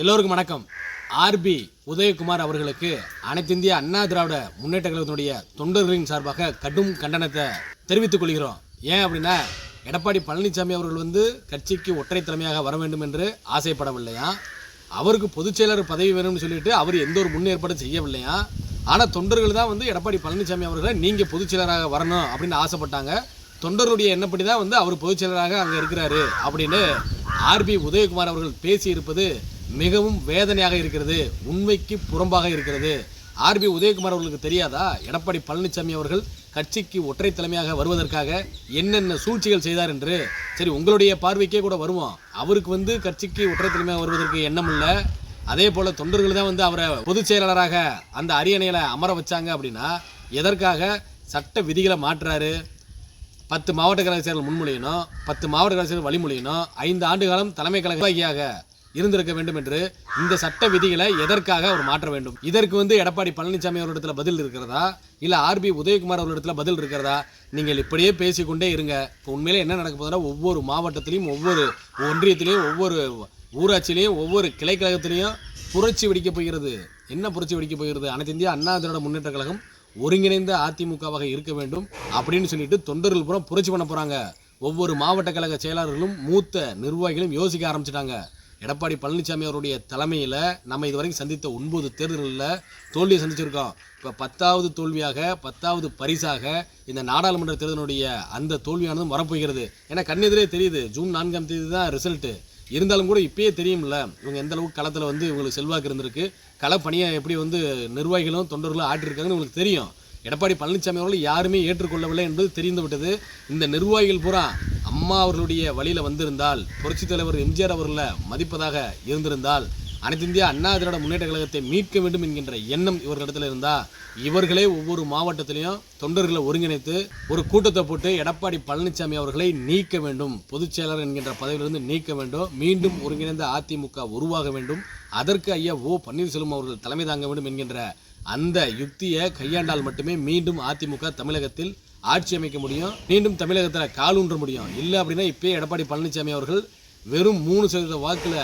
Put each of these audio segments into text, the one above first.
எல்லோருக்கும் வணக்கம். ஆர்பி உதயகுமார் அவர்களுக்கு அனைத்திந்திய அண்ணா திராவிட முன்னேற்ற கழகத்தினுடைய தொண்டர்களின் சார்பாக கடும் கண்டனத்தை தெரிவித்துக் கொள்கிறோம். ஏன் அப்படின்னா எடப்பாடி பழனிசாமி அவர்கள் வந்து கட்சிக்கு ஒற்றை தலைமையாக வர வேண்டும் என்று ஆசைப்படவில்லையா? அவருக்கு பொதுச் செயலர் பதவி வேணும்னு சொல்லிட்டு அவர் எந்த ஒரு முன்னேற்பாடும் செய்யவில்லையா? ஆனால் தொண்டர்கள் தான் வந்து எடப்பாடி பழனிசாமி அவர்களை நீங்கள் பொதுச் செயலராக வரணும் அப்படின்னு ஆசைப்பட்டாங்க. தொண்டருடைய எண்ணப்படி தான் வந்து அவர் பொதுச் செயலராக அங்கே இருக்கிறாரு அப்படின்னு ஆர்பி உதயகுமார் அவர்கள் பேசியிருப்பது மிகவும் வேதனையாக இருக்கிறது உண்மைக்கு புறம்பாக இருக்கிறது. ஆர்பி உதயகுமார் அவர்களுக்கு தெரியாதா? எடப்பாடி பழனிசாமி அவர்கள் கட்சிக்கு ஒற்றை தலைமையாக வருவதற்காக என்னென்ன சூழ்ச்சிகள் செய்தார் என்று. சரி உங்களுடைய பார்வைக்கே கூட வருவோம். அவருக்கு வந்து கட்சிக்கு ஒற்றை தலைமையாக வருவதற்கு எண்ணம் இல்லை. அதே போல தொண்டர்கள் தான் வந்து அவரை பொதுச் செயலாளராக அந்த அரியணையில் அமர வச்சாங்க அப்படின்னா எதற்காக? சட்ட விதிகளை மாற்றுறாரு பத்து மாவட்ட கழக செயலர் முன்மொழியணும் பத்து மாவட்ட கழக செயலர் வழிமொழியணும் ஐந்து ஆண்டு காலம் தலைமை கழக நிர்வாகியாக இருந்திருக்க வேண்டும் என்று இந்த சட்ட விதிகளை எதற்காக அவர் மாற்ற வேண்டும்? இதற்கு வந்து எடப்பாடி பழனிசாமி அவர்களிடத்தில் பதில் இருக்கிறதா? இல்லை ஆர்பி உதயகுமார் அவர்களிடத்தில் பதில் இருக்கிறதா? நீங்கள் இப்படியே பேசிக்கொண்டே இருங்க. இப்போ உண்மையிலே என்ன நடக்க போதுன்னா ஒவ்வொரு மாவட்டத்திலையும் ஒவ்வொரு ஒன்றியத்திலையும் ஒவ்வொரு ஊராட்சியிலையும் ஒவ்வொரு கிளைக்கழகத்திலையும் புரட்சி வெடிக்க போகிறது. என்ன புரட்சி வெடிக்க போகிறது? அனைத்து இந்திய அண்ணா திராவிட முன்னேற்ற கழகம் ஒருங்கிணைந்த அதிமுகவாக இருக்க வேண்டும் அப்படின்னு சொல்லிட்டு தொண்டர்கள் பூரா புரட்சி பண்ண போகிறாங்க ஒவ்வொரு மாவட்ட கழக செயலாளர்களும் மூத்த நிர்வாகிகளும் யோசிக்க ஆரம்பிச்சிட்டாங்க. எடப்பாடி பழனிசாமி அவருடைய தலைமையில் நம்ம இதுவரைக்கும் சந்தித்த ஒன்பது தேர்தல்களில் தோல்வியை சந்திச்சிருக்கோம். இப்போ பத்தாவது தோல்வியாக பத்தாவது பரிசாக இந்த நாடாளுமன்ற தேர்தலுடைய அந்த தோல்வியானதும் வரப்போகிறது. ஏன்னா கண்ணெதிரே தெரியுது. ஜூன் நான்காம் தேதி தான் ரிசல்ட்டு. இருந்தாலும் கூட இப்பயே தெரியும்ல இவங்க எந்த அளவுக்கு களத்தில் வந்து இவங்களுக்கு செல்வாக்கு இருந்திருக்கு. களப்பணியை எப்படி வந்து நிர்வாகிகளும் தொண்டர்களும் ஆட்டிருக்காங்கன்னு உங்களுக்கு தெரியும். எடப்பாடி பழனிசாமி அவர்கள் யாருமே ஏற்றுக்கொள்ளவில்லை என்பது தெரிந்து விட்டது இந்த நிர்வாகிகள் பூரா அம்மா அவர்களுடைய வழியில் வந்திருந்தால் புரட்சித் தலைவர் எம்ஜிஆர் அவர்களை மதிப்பதாக இருந்திருந்தால் அனைத்து இந்திய அண்ணா திராவிட முன்னேற்ற கழகத்தை மீட்க வேண்டும் என்கின்ற எண்ணம் இவர்களிடத்தில் இருந்தால் இவர்களே ஒவ்வொரு மாவட்டத்திலையும் தொண்டர்களை ஒருங்கிணைத்து ஒரு கூட்டத்தை போட்டு எடப்பாடி பழனிசாமி அவர்களை நீக்க வேண்டும் பொதுச் செயலர் என்கின்ற பதவியிலிருந்து நீக்க வேண்டும் மீண்டும் ஒருங்கிணைந்த அதிமுக உருவாக வேண்டும் அதற்கு ஐயா ஓ பன்னீர்செல்வம் அவர்கள் தலைமை தாங்க வேண்டும் என்கின்ற அந்த யுக்தியை கையாண்டால் மட்டுமே மீண்டும் அதிமுக தமிழகத்தில் ஆட்சி அமைக்க முடியும் மீண்டும் தமிழகத்தில் காலூன்ற முடியும். இல்லை அப்படின்னா இப்பயே எடப்பாடி பழனிசாமி அவர்கள் வெறும் மூணு சதவீத வாக்கில்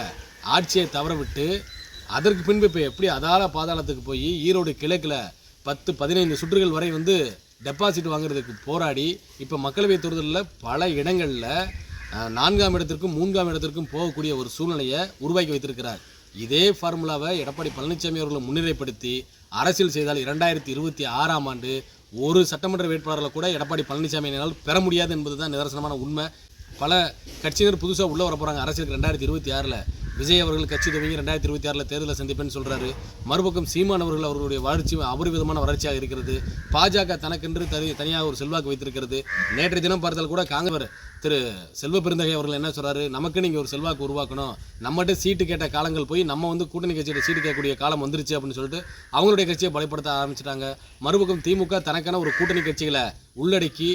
ஆட்சியை தவற விட்டு அதற்கு பின்பு இப்போ எப்படி அதால பாதாளத்துக்கு போய் ஈரோடு கிழக்கில் பத்து பதினைந்து சுற்றுகள் வரை வந்து டெபாசிட் வாங்குறதுக்கு போராடி இப்போ மக்களவைத் தேர்தலில் பல இடங்களில் நான்காம் இடத்திற்கும் மூன்றாம் இடத்திற்கும் போகக்கூடிய ஒரு சூழ்நிலையை உருவாக்கி வைத்திருக்கிறார். இதே ஃபார்முலாவை எடப்பாடி பழனிசாமி அவர்களை முன்னிலைப்படுத்தி அரசியல் செய்தால் இரண்டாயிரத்தி இருபத்தி ஆறாம் ஆண்டு ஒரு சட்டமன்ற வேட்பாளர்களை கூட எடப்பாடி பழனிசாமியினால் பெற முடியாது என்பது தான் நிதர்சனமான உண்மை. பல கட்சியினர் புதுசாக உள்ளே வர போகிறாங்க அரசியலுக்கு ரெண்டாயிரத்தி இருபத்தி ஆறில் விஜய் அவர்கள் கட்சி துவங்கி ரெண்டாயிரத்தி இருபத்தி ஆறில் தேர்தலை சந்திப்பேன்னு சொல்கிறாரு மறுபக்கம் சீமான் அவர்கள் அவர்களுடைய வளர்ச்சி அபரிவிதமான வளர்ச்சியாக இருக்கிறது. பாஜக தனக்கென்று தனி தனியாக ஒரு செல்வாக்கு வைத்திருக்கிறது. நேற்றைய தினம் பார்த்தால் கூட காங்கிரஸ் திரு செல்வ பெருந்தகை அவர்கள் என்ன சொல்கிறாரு நமக்கு நீங்கள் ஒரு செல்வாக்கு உருவாக்கணும். நம்மகிட்ட சீட்டு கேட்ட காலங்கள் போய் நம்ம வந்து கூட்டணி கட்சியோட சீட்டு கேட்கக்கூடிய காலம் வந்துருச்சு அப்படின்னு சொல்லிட்டு அவங்களுடைய கட்சியை பலப்படுத்த ஆரம்பிச்சிட்டாங்க. மறுபக்கம் திமுக தனக்கான ஒரு கூட்டணி கட்சிகளை உள்ளடக்கி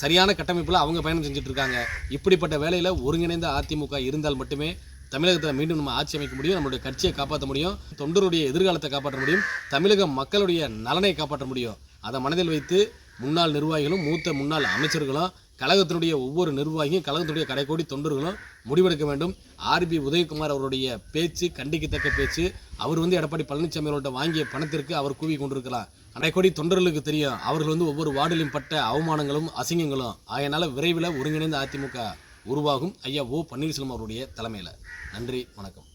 சரியான கட்டமைப்பில் அவங்க பயணம் செஞ்சுட்டு இருக்காங்க. இப்படிப்பட்ட வேலையில் ஒருங்கிணைந்த அதிமுக இருந்தால் மட்டுமே தமிழகத்தில் மீண்டும் நம்ம ஆட்சி அமைக்க முடியும் நம்மளுடைய கட்சியை காப்பாற்ற முடியும் தொண்டருடைய எதிர்காலத்தை காப்பாற்ற முடியும் தமிழக மக்களுடைய நலனை காப்பாற்ற முடியும். அதை மனதில் வைத்து முன்னாள் நிர்வாகிகளும் மூத்த முன்னாள் அமைச்சர்களும் கழகத்தினுடைய ஒவ்வொரு நிர்வாகியும் கழகத்தினுடைய கடைக்கோடி தொண்டர்களும் முடிவெடுக்க வேண்டும். ஆர்பி உதயகுமார் அவருடைய பேச்சு கண்டிக்கத்தக்க பேச்சு அவர் வந்து எடப்பாடி பழனிசாமி அவர்கள்ட்ட வாங்கிய பணத்திற்கு அவர் கூவி கொண்டிருக்கலாம். அடைக்கோடி தொண்டர்களுக்கு தெரியும் அவர்கள் வந்து ஒவ்வொரு வார்டிலும் பட்ட அவமானங்களும் அசிங்கங்களும். அதனால் விரைவில் ஒருங்கிணைந்த அதிமுக உருவாகும். ஐயா ஓ பன்னீர்செல்வம் அவருடைய தலைமையில். நன்றி வணக்கம்.